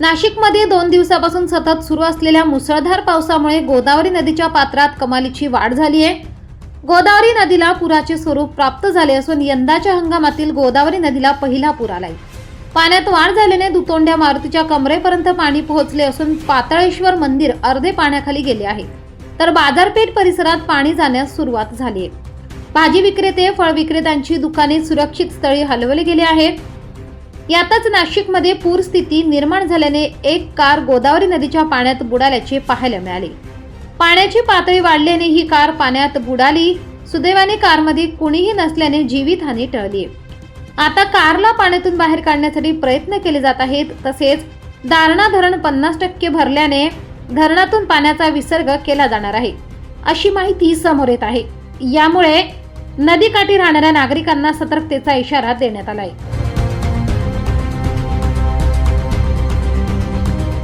नाशिकमध्ये दोन दिवसापासून सतत सुरू असलेल्या मुसळधार पावसामुळे गोदावरी नदीच्या पात्रात कमालीची वाढ झाली आहे. गोदावरी नदीला पुराचे स्वरूप प्राप्त झाले असून यंदाच्या हंगामातील गोदावरी नदीला पहिला पूर आलाय. पाण्यात वाढ झाल्याने दुतोंड्या मारुतीच्या कमरेपर्यंत पाणी पोहोचले असून पाताळेश्वर मंदिर अर्धे पाण्याखाली गेले आहे. तर बाजारपेठ परिसरात पाणी जाण्यास सुरुवात झाली आहे. भाजी विक्रेते फळ विक्रेत्यांची दुकाने सुरक्षित स्थळी हलवले गेले आहेत. यातच नाशिकमध्ये पूरस्थिती निर्माण झाल्याने एक कार गोदावरी नदीच्या पाण्यात बुडाल्याचे पाहायला मिळाले. पाण्याची पातळी वाढल्याने ही कार पाण्यात बुडाली. सुदैवाने कारमध्ये कुणीही नसल्याने जीवितहानी टळली. आता कारला पाण्यातून बाहेर काढण्यासाठी प्रयत्न केले जात आहेत. तसेच दारणा धरण पन्नास टक्के भरल्याने धरणातून पाण्याचा विसर्ग केला जाणार आहे अशी माहिती समोर येत आहे. यामुळे नदीकाठी राहणाऱ्या नागरिकांना सतर्कतेचा इशारा देण्यात आला आहे